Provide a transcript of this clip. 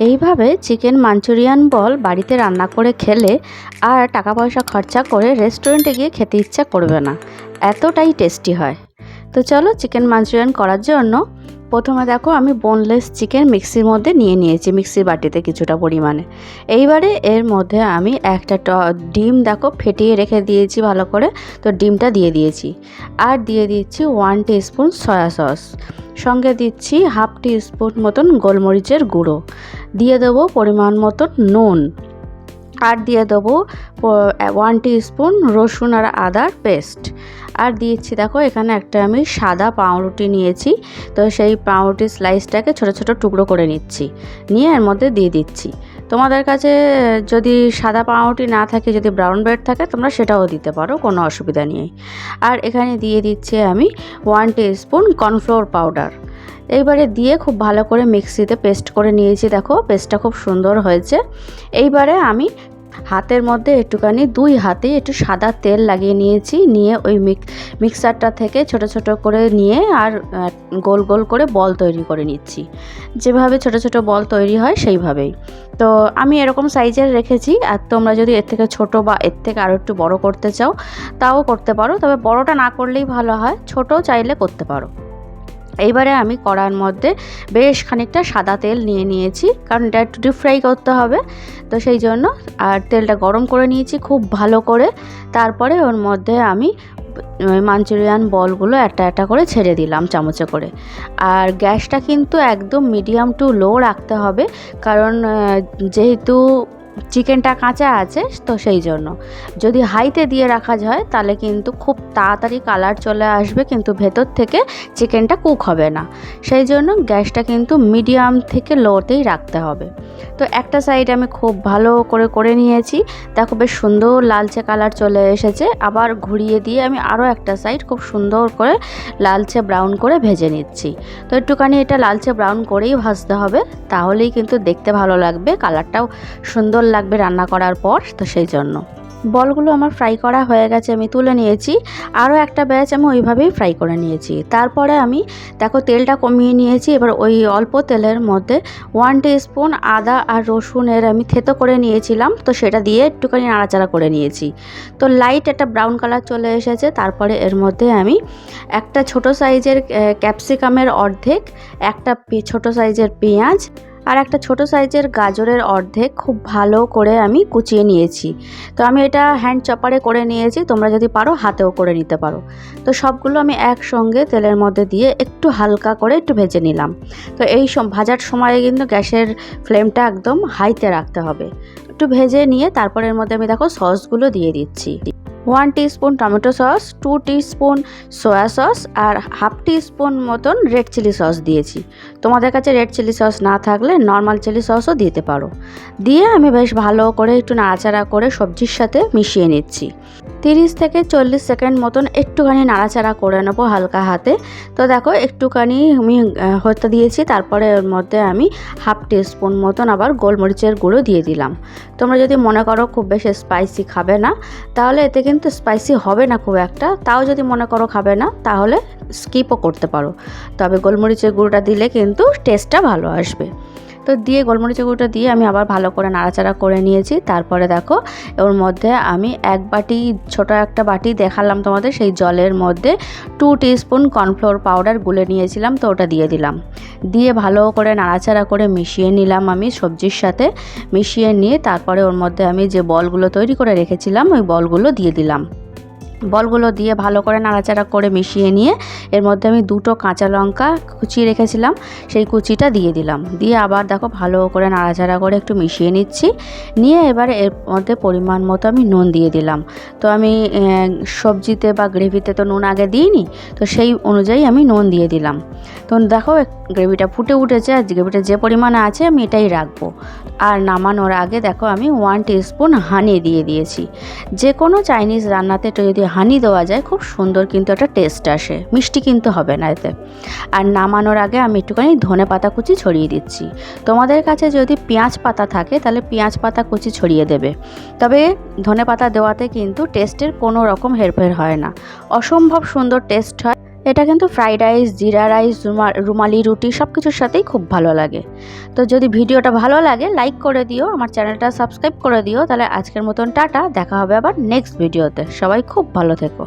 এইভাবে chicken Manchurian বল বাড়িতে রান্না করে খেলে আর টাকা পয়সা খরচা করে রেস্টুরেন্টে গিয়ে খেতে ইচ্ছা করবে না। এতটাই টেস্টি হয়। তো চলো চিকেন মাঞ্চুরিয়ান করার জন্য প্রথমে দেখো আমি বোনলেস চিকেন মিক্সির মধ্যে নিয়ে নিয়েছি, মিক্সির বাটিতে কিছুটা পরিমাণে। এইবারে এর মধ্যে আমি একটা ডিম দেখো ফেটিয়ে রেখে দিয়েছি ভালো করে। তো ডিমটা দিয়ে দিয়েছি। আর দিয়ে দিচ্ছি ওয়ান স্পুন সয়া সস সঙ্গে দিচ্ছি হাফ টি স্পুন মতন গোলমরিচের গুঁড়ো। দিয়ে দেবো পরিমাণ মতন নুন। আর দিয়ে দেবো ওয়ান স্পুন রসুন আর আদার পেস্ট আর দিয়েছি দেখো, এখানে একটা আমি সাদা পাউরুটি নিয়েছি। তো সেই পাউরুটি স্লাইসটাকে ছোট ছোট টুকরো করে নিচ্ছি। নিয়ে এর মধ্যে দিয়ে দিচ্ছি। তোমাদের কাছে যদি সাদা পাউরুটি না থাকে, যদি ব্রাউন ব্রেড থাকে, তোমরা সেটাও দিতে পারো, কোনো অসুবিধা নেই। আর এখানে দিয়ে দিচ্ছি আমি ওয়ান স্পুন কর্নফ্লোর পাউডার এইবারে দিয়ে খুব ভালো করে মিক্সিতে পেস্ট করে নিয়েছি, দেখো পেস্টটা খুব সুন্দর হয়েছে। এইবারে আমি হাতের মধ্যে একটুখানি, দুই হাতে একটু সাদা তেল লাগিয়ে নিয়েছি, নিয়ে ওই মিক, মিক্সারটা থেকে ছোট ছোট করে নিয়ে আর গোল গোল করে বল তৈরি করে নিচ্ছি। যেভাবে ছোট ছোট বল তৈরি হয় সেইভাবেই। তো আমি এরকম সাইজের রেখেছি, আর তোমরা যদি এর থেকে ছোট বা এর থেকে আরও একটু বড় করতে চাও, তাও করতে পারো। তবে বড়টা না করলেই ভালো হয়, ছোট চাইলে করতে পারো। এইবারে আমি কড়ার মধ্যে বেশ খানিকটা সাদা তেল নিয়ে নিয়েছি, কারণ এটা একটু ডিপ ফ্রাই করতে হবে। তো সেই জন্য, আর তেলটা গরম করে নিয়েছি খুব ভালো করে। তারপরে ওর মধ্যে আমি মাঞ্চুরিয়ান বলগুলো একটা একটা করে ছেড়ে দিলাম চামচে করে। আর গ্যাসটা কিন্তু একদম মিডিয়াম টু লো রাখতে হবে, কারণ যেহেতু চিকেনটা কাঁচা আছে, তো সেই জন্য। যদি হাইতে দিয়ে রাখা যায়, তাহলে কিন্তু খুব তাড়াতাড়ি কালার চলে আসবে, কিন্তু ভেতর থেকে চিকেনটা কুক হবে না। সেই জন্য গ্যাসটা কিন্তু মিডিয়াম থেকে লোতেই রাখতে হবে। তো একটা সাইড আমি খুব ভালো করে করে নিয়েছি। দেখো বেশ সুন্দর লালচে কালার চলে এসেছে। আবার ঘুরিয়ে দিয়ে আমি আরও একটা সাইড খুব সুন্দর করে লালচে ব্রাউন করে ভেজে নিচ্ছি। তো একটুখানি এটা লালচে ব্রাউন করেই ভাজতে হবে, তাহলেই কিন্তু দেখতে ভালো লাগবে, কালারটাও সুন্দর লাগবে রান্না করার পর, তো সেই জন্য। বলগুলো আমার ফ্রাই করা হয়ে গেছে, আমি তুলে নিয়েছি। আরও একটা ব্যাচ আমি ওইভাবেই ফ্রাই করে নিয়েছি। তারপরে আমি, দেখো তেলটা কমিয়ে নিয়েছি, এবার ওই অল্প তেলের মধ্যে ওয়ান স্পুন আদা আর রসুনের আমি থেতো করে নিয়েছিলাম, তো সেটা দিয়ে একটুখানি নাড়াচাড়া করে নিয়েছি। তো লাইট একটা ব্রাউন কালার চলে এসেছে, তারপরে এর মধ্যে আমি একটা ছোট সাইজের ক্যাপসিকামের অর্ধেক, একটা ছোট সাইজের পেঁয়াজ আর একটা ছোট সাইজের গাজরের অর্ধেক খুব ভালো করে আমি কুচিয়ে নিয়েছি। তো আমি এটা হ্যান্ড চপারে করে নিয়েছি, তোমরা যদি পারো হাতেও করে নিতে পারো। তো সবগুলো আমি একসঙ্গে তেলের মধ্যে দিয়ে একটু হালকা করে একটু ভেজে নিলাম। তো এই সম ভাজার সময় কিন্তু গ্যাসের ফ্লেমটা একদম হাইতে রাখতে হবে। একটু ভেজে নিয়ে তারপর এর মধ্যে আমি দেখো সসগুলো দিয়ে দিচ্ছি। One spoon tomato sauce two spoon soya sauce আর হাফ স্পুন মতন রেড চিলি সস দিয়েছি। তোমাদের কাছে রেড চিলি সস না থাকলে নর্মাল চিলি সসও দিতে পারো। দিয়ে আমি বেশ ভালো করে একটু নাড়াচাড়া করে সবজির সাথে মিশিয়ে নিচ্ছি। তিরিশ থেকে চল্লিশ সেকেন্ড মতন একটুখানি নাড়াচাড়া করে নেব হালকা হাতে। তো দেখো একটুখানি আমি হতে দিয়েছি, তারপরে ওর মধ্যে আমি হাফ স্পুন মতন আবার গোলমরিচের গুঁড়ো দিয়ে দিলাম। তোমরা যদি মনে করো খুব বেশি স্পাইসি খাবে না, তাহলে এতে কিন্তু স্পাইসি হবে না খুব একটা, তাও যদি মনে করো খাবে না, তাহলে স্কিপও করতে পারো। তবে গোলমরিচের গুঁড়োটা দিলে কিন্তু টেস্টটা ভালো আসবে। তো দিয়ে গোলমরিচের গুঁড়োটা দিয়ে আমি আবার ভালো করে নাড়াচাড়া করে নিয়েছি। তারপরে দেখো ওর মধ্যে আমি এক বাটি, ছোট একটা বাটি দেখালাম তোমাদের, সেই জলের মধ্যে টু স্পুন কর্নফ্লোর পাউডার গুলে নিয়েছিলাম, তো ওটা দিয়ে দিলাম। দিয়ে ভালো করে নাড়াচাড়া করে মিশিয়ে নিলাম আমি সবজির সাথে। মিশিয়ে নিয়ে তারপরে ওর মধ্যে আমি যে বলগুলো তৈরি করে রেখেছিলাম, ওই বলগুলো দিয়ে দিলাম। বলগুলো দিয়ে ভালো করে নাড়াচাড়া করে মিশিয়ে নিয়ে এর মধ্যে আমি দুটো কাঁচা লঙ্কা কুচিয়ে রেখেছিলাম, সেই কুচিটা দিয়ে দিলাম। দিয়ে আবার দেখো ভালো করে নাড়াচাড়া করে একটু মিশিয়ে নিচ্ছি। নিয়ে এবারে এর মধ্যে পরিমাণ মতো আমি নুন দিয়ে দিলাম। তো আমি সবজিতে বা গ্রেভিতে তো নুন আগে দিইনি, তো সেই অনুযায়ী আমি নুন দিয়ে দিলাম। তো দেখো গ্রেভিটা ফুটে উঠেছে আর গ্রেভিটা যে পরিমাণে আছে আমি এটাই রাখব। আর নামানোর আগে দেখো আমি ওয়ান স্পুন হানি দিয়ে দিয়েছি। যে কোনো চাইনিজ রান্নাতে যদি হানি দেওয়া যায়, খুব সুন্দর কিন্তু একটা টেস্ট আসে, মিষ্টি কিন্তু হবে না এতে। আর নামানোর আগে আমি একটুখানি ধনে পাতা কুচি ছড়িয়ে দিচ্ছি। তোমাদের কাছে যদি পেঁয়াজ পাতা থাকে, তাহলে পেঁয়াজ পাতা কুচি ছড়িয়ে দেবে। তবে ধনে পাতা দেওয়াতে কিন্তু টেস্টের কোনো রকম হেরফের হয় না। অসম্ভব সুন্দর টেস্ট হয়। এটা কিন্তু fried rice jeera rice rumali roti সব কিছুর সাথেই খুব ভালো লাগে। তো যদি ভিডিওটা ভালো লাগে লাইক করে দিও, আমার চ্যানেলটা সাবস্ক্রাইব করে দিও, তাহলে আজকের মতন টাটা, দেখা হবে আবার নেক্সট ভিডিওতে সবাই খুব ভালো থেকো।